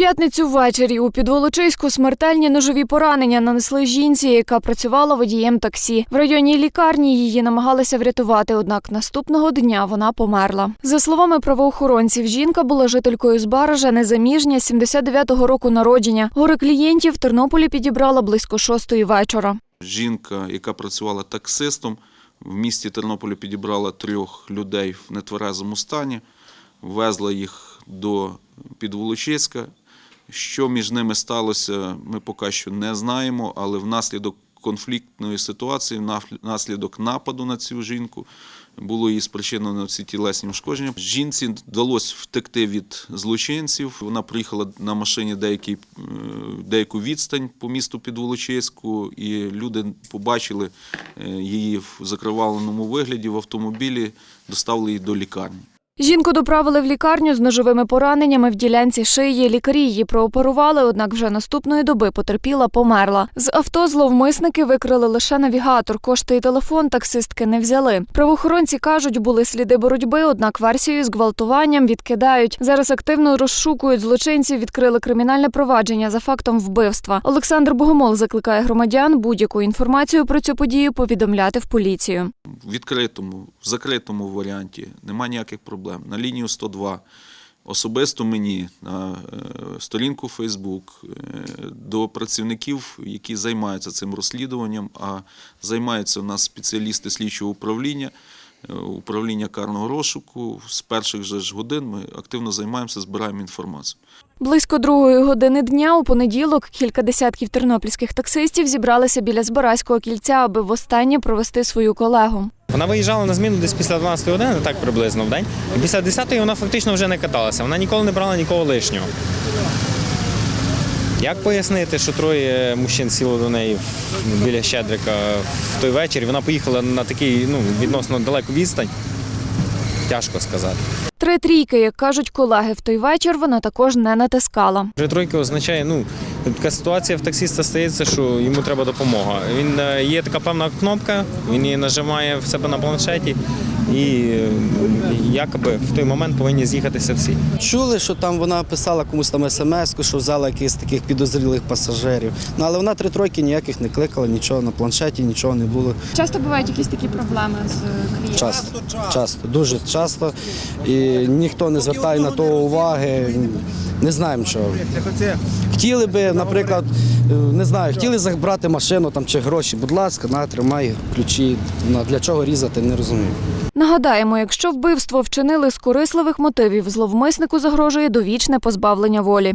п'ятницю ввечері у Підволочиську смертельні ножові поранення нанесли жінці, яка працювала водієм таксі. В районній лікарні її намагалися врятувати, однак наступного дня вона померла. За словами правоохоронців, жінка була жителькою з Баража, незаміжня, 79-го року народження. Гори клієнтів в Тернополі підібрала близько шостої вечора. Жінка, яка працювала таксистом, в місті Тернополі підібрала трьох людей в нетверезому стані, везла їх до Підволочиська. Що між ними сталося, ми поки що не знаємо, але внаслідок конфліктної ситуації, внаслідок нападу на цю жінку, було їй спричинено ці тілесні ушкодження. Жінці вдалося втекти від злочинців. Вона приїхала на машині деякий, е, деяку відстань по місту Підволочиську, і люди побачили е, її в закриваленому вигляді в автомобілі, доставили її до лікарні. Жінку доправили в лікарню з ножовими пораненнями в ділянці шиї. Лікарі її прооперували, однак вже наступної доби потерпіла, померла. З авто зловмисники викрили лише навігатор. Кошти і телефон таксистки не взяли. Правоохоронці кажуть, були сліди боротьби, однак версію з гвалтуванням відкидають. Зараз активно розшукують злочинців, відкрили кримінальне провадження за фактом вбивства. Олександр Богомол закликає громадян будь-яку інформацію про цю подію повідомляти в поліцію. В відкритому, в закритому варіанті нема ніяких проблем. На лінію 102 особисто мені на е, сторінку Фейсбук до працівників, які займаються цим розслідуванням, а займаються у нас спеціалісти слідчого управління. Е, Управління карного розшуку з перших же ж годин ми активно займаємося, збираємо інформацію. Близько другої години дня у понеділок кілька десятків тернопільських таксистів зібралися біля Збаразького кільця, аби востаннє провести свою колегу. Вона виїжджала на зміну десь після 12 години, так приблизно в день. І після 10 вона фактично вже не каталася. Вона ніколи не брала нікого лишнього. Як пояснити, що троє мужчин сіло до неї біля Щедрика в той вечір? Вона поїхала на такий ну, відносно далеку відстань. Тяжко сказати. Три трійки, як кажуть колеги, в той вечір вона також не натискала. Вже тройка означає, ну така ситуація в таксиста стається, що йому треба допомога. Він е, є така певна кнопка, він її нажимає в себе на планшеті, і е, якоби в той момент повинні з'їхатися всі. Чули, що там вона писала комусь там смс, що взяла якихось таких підозрілих пасажирів. Ну але вона три тройки ніяких не кликала, нічого на планшеті, нічого не було. Часто бувають якісь такі проблеми з клієнтами? Часто, часто, дуже часто. І ніхто не звертає на то уваги. Не знаємо чого. Хотіли би, наприклад, не знаю, хотіли забрати машину там чи гроші. Будь ласка, на тримай ключі. Для чого різати, не розумію. Нагадаємо, якщо вбивство вчинили з корисливих мотивів, зловмиснику загрожує довічне позбавлення волі.